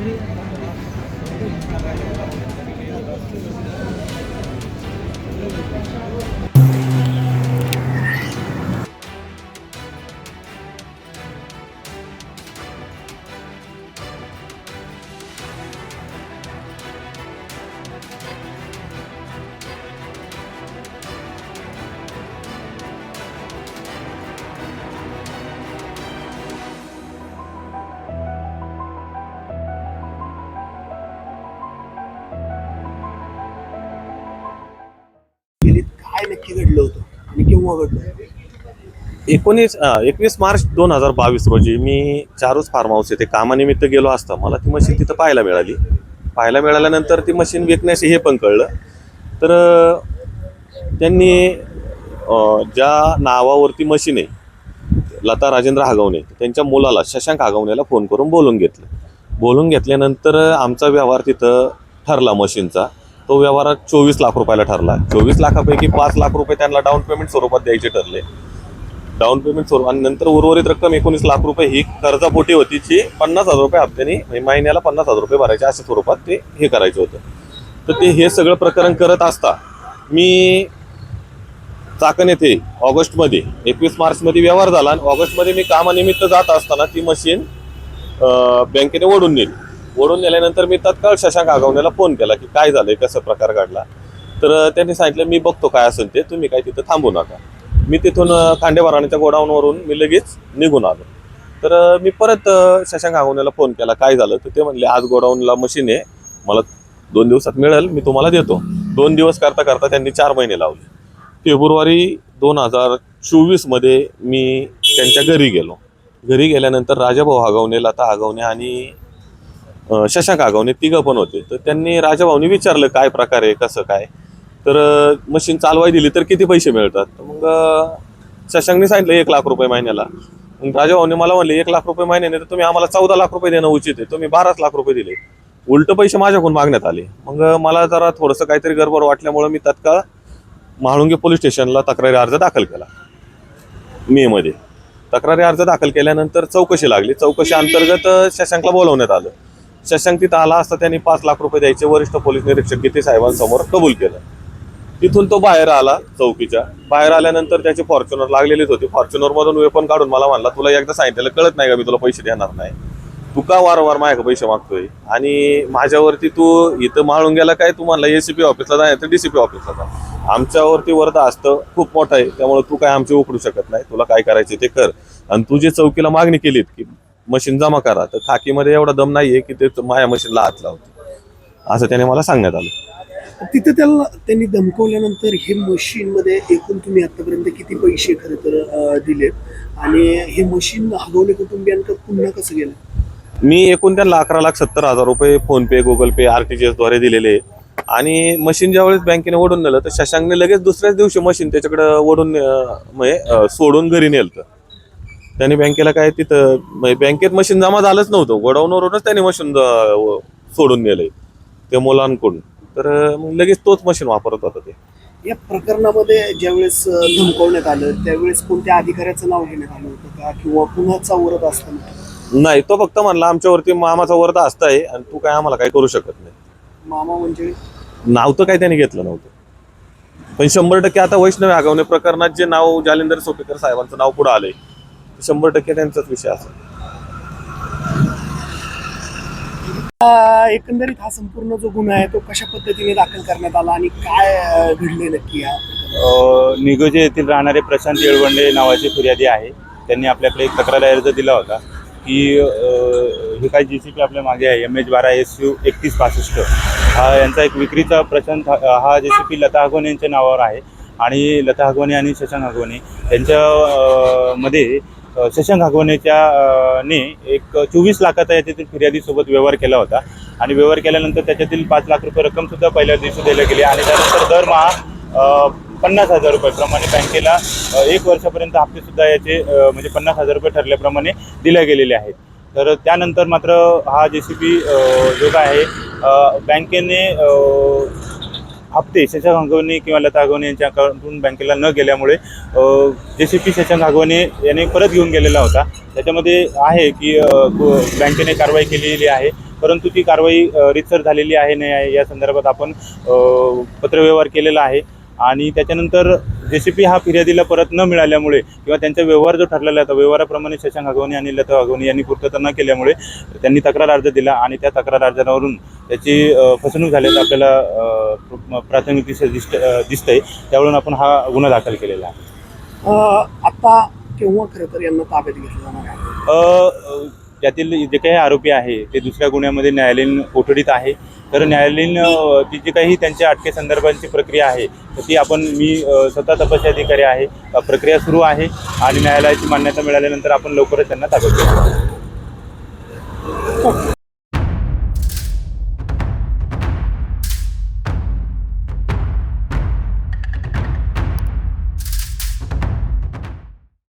Thank you. नक्की घडलं होतं आणि केव्हा घडलं? एकोणीस एकवीस मार्च दोन हजार बावीस रोजी मी चारूच फार्म हाऊस येथे कामानिमित्त गेलो असता. मला ती मशीन तिथं पाहायला मिळाली. पाहायला मिळाल्यानंतर ती मशीन विकण्याचे हे पण कळलं. तर त्यांनी ज्या नावावरती मशीन आहे लता राजेंद्र हागवणे त्यांच्या मुलाला शशांक हागवणेला फोन करून बोलून घेतलं. बोलून घेतल्यानंतर आमचा व्यवहार तिथं ठरला मशीनचा तो व्यवहार चोवीस लाख रुपयाला ठरला. चोवीस लाखापैकी पाच लाख रुपये त्यांना डाऊन पेमेंट स्वरूपात द्यायचे ठरले. डाऊन पेमेंट स्वरूप आणि नंतर उर्वरित रक्कम एकोणीस लाख रुपये ही कर्जापोटी होती जी पन्नास हजार रुपये हप्त्याने म्हणजे महिन्याला पन्नास हजार रुपये भरायचे अशा स्वरूपात ते हे करायचं होतं. तर ते हे सगळं प्रकरण करत असता मी चाकण येथे ऑगस्टमध्ये एकवीस मार्चमध्ये व्यवहार झाला आणि ऑगस्टमध्ये मी कामानिमित्त जात असताना ती मशीन बँकेने ओढून नेली. ओढून नेल्यानंतर मी तत्काळ शशांक आगावण्याला फोन केला की काय झालंय कसं प्रकार घडला. तर त्यांनी सांगितलं मी बघतो काय असेल ते तुम्ही काय तिथं थांबू नका. मी तिथून अं, खांडेवाराणीच्या गोडाऊनवरून मी लगेच निघून आलो. तर मी परत शशांक आगवण्याला फोन केला काय झालं? तर ते म्हणले आज गोडाऊनला मशीन आहे मला दोन दिवसात मिळेल मी तुम्हाला देतो. दोन दिवस करता करता त्यांनी चार महिने लावले. फेब्रुवारी दोन हजार चोवीसमध्ये मी त्यांच्या घरी गेलो. घरी गेल्यानंतर राजाभाऊ हागवणे लता हागवणे आणि शशांक आगावने तिघं पण होते. तर त्यांनी राजाभाऊनी विचारलं काय प्रकार आहे? कसं काय? तर मशीन चालवाय दिली तर किती पैसे मिळतात? तर मग शशांकने सांगितलं एक लाख रुपये महिन्याला. मग राजाभाऊने मला म्हणले एक लाख रुपये महिन्याने तर तुम्ही आम्हाला चौदा लाख रुपये देणं उचित आहे. तुम्ही बाराच लाख रुपये दिले. उलट पैसे माझ्याकडून मागण्यात आले. मग मला जरा थोडंसं काहीतरी गडबड वाटल्यामुळे मी तत्काळ म्हाळुंगे पोलीस स्टेशनला तक्रारी अर्ज दाखल केला. मे मध्ये. तक्रारी अर्ज दाखल केल्यानंतर चौकशी लागली. चौकशी अंतर्गत शशांकला बोलवण्यात आलं. शशांक तिथं आला असता त्यांनी पाच लाख रुपये द्यायचे. वरिष्ठ पोलीस निरीक्षक गीते साहेबांसमोर कबूल केलं. तिथून तो बाहेर आला चौकीच्या. बाहेर आल्यानंतर त्याची फॉर्च्युनर लागलेलीच होती. फॉर्च्युनर मधून वेपन काढून मला म्हणला तुला एकदा सांगितलेलं कळत नाही का? मी तुला पैसे देणार नाही. तू का वारंवार माझ्या पैसे मागतोय? आणि माझ्यावरती तू इथं माळून गेला काय? तू म्हणला एसीपी ऑफिसला जाय तर डीसीपी ऑफिसला जा. आमच्यावरती वरदा असतं. खूप मोठं आहे. त्यामुळे तू काय आमचे उकडू शकत नाही. तुला काय करायचे ते कर. आणि तू जे चौकीला मागणी केलीत की मशीन जमा करा. तर खाकीमध्ये एवढा दम नाहीये की ते माझ्या मशीनला हात लावतो असं त्याने मला सांगण्यात आलं. तिथं त्याला त्यांनी धमकवल्यानंतर हे मशीन मध्ये एकूण तुम्ही आतापर्यंत किती पैसे खरं तर दिलेत? आणि हे मशीन हगवले कुटुंबियांकडे पुन्हा कसं गेलं? मी एकूण त्यांना अकरा लाख सत्तर हजार रुपये PhonePe Google pay R T G द्वारे दिलेले. आणि मशीन ज्यावेळेस बँकेने ओढून नेलं तर शशांकने लगेच दुसऱ्याच दिवशी मशीन त्याच्याकडे ओढून म्हणजे सोडून घरी नेलं त्याने बँकेला काय तिथं म्हणजे बँकेत मशीन जमा झालंच नव्हतं. गोडाऊनवरूनच त्याने मशीन सोडून नेलंय. त्या मुलांकडून. तर मग लगेच तोच मशीन वापरत होता ते. या प्रकरणामध्ये ज्यावेळेस धमकवण्यात आलं त्यावेळेस कोणत्या अधिकाऱ्याचं नाव घेण्यात आलं होतं का? किंवा कुणाचा ओरड असताना? नाही तो फक्त म्हणला आमच्यावरती मामाचा वरदा असता आहे आणि तू काय आम्हाला काय करू शकत नाही. मामा म्हणजे? नाव तर काही त्यांनी घेतलं नव्हतं. पण शंभर टक्के आता वैष्णवी आगवणे प्रकरणात जे नाव जालिंदर सोपेकर साहेबांचं नाव पुढे आलंय. शंभर टक्के त्यांचाच विषय असेल. अं, एकंदरीत हा संपूर्ण जो गुन्हा आहे तो कशा पद्धतीने दाखल करण्यात आला आणि काय अं, घडले नक्की या प्रकरणात? अ, निगोजे येथील राहणारे प्रशांत येळवंडे नावाचे फिर्यादी आहे. त्यांनी आपल्याकडे एक तक्रार अर्ज दिला होता की अ, हे काय जी सी पी आपल्या मागे आहे एम एच बारा एस यू एकतीस पासष्ट. हा यांचा एक विक्रीचा प्रशांत हा हा जे सी पी लता हगवणे यांच्या नावावर आहे. आणि लता हगवणे आणि शशांक हगवणे यांच्या अ, मध्ये शशांक हगवणेच्या ने एक चोवीस लाखाचा याच्यातील फिर्यादीसोबत व्यवहार केला होता. आणि व्यवहार केल्यानंतर त्याच्यातील पाच लाख रुपये रक्कमसुद्धा पहिल्या दिवशी दिल्या गेली. आणि त्यानंतर दरमहा पन्नास हजार रुपयाप्रमाणे बँकेला एक वर्षापर्यंत हप्तेसुद्धा याचे म्हणजे पन्नास हजार रुपये ठरल्याप्रमाणे दिल्या गेलेले आहेत. तर त्यानंतर मात्र हा जे सी पी जो काय आहे बँकेने हप्ते शशांक हगवणे किंवा लता हगवणे यांच्या अकाउंटून बँकेला न गेल्यामुळे जे सी पी शशांक हगवणे याने परत घेऊन गेलेला होता. त्याच्यामध्ये आहे की बँकेने कारवाई केलेली आहे. परंतु ती कारवाई रितसर झालेली आहे नाही आहे या संदर्भात आपण पत्रव्यवहार केलेला आहे. आणि त्याच्यानंतर जे सी पी हा फिर्यादीला परत न मिळाल्यामुळे किंवा त्यांचा व्यवहार जो ठरलेला होता व्यवहाराप्रमाणे शशांक हगवणे आणि लता हगवणे यांनी पूर्तता न केल्यामुळे त्यांनी तक्रार अर्ज दिला आणि त्या तक्रार अर्जावरून त्याची फसवणूक झाल्याचं आपल्याला प्राथमिक दिस दिसत दिसतंय. त्यावरून आपण हा गुन्हा दाखल केलेला आहे. अं, आता केव्हा खरं तर यांना ताब्यात घेतलं जाणार आहे? त्यातील जे काही आरोपी आहे ते दुसऱ्या गुन्ह्यामध्ये न्यायालयीन कोठडीत आहे. तर न्यायालयीन ती जी काही त्यांच्या अटकेसंदर्भांची प्रक्रिया आहे तर ती आपण मी स्वतः तपास अधिकारी आहे. प्रक्रिया सुरू आहे आणि न्यायालयाची मान्यता मिळाल्यानंतर आपण लवकरच त्यांना ताब्यात घेऊ.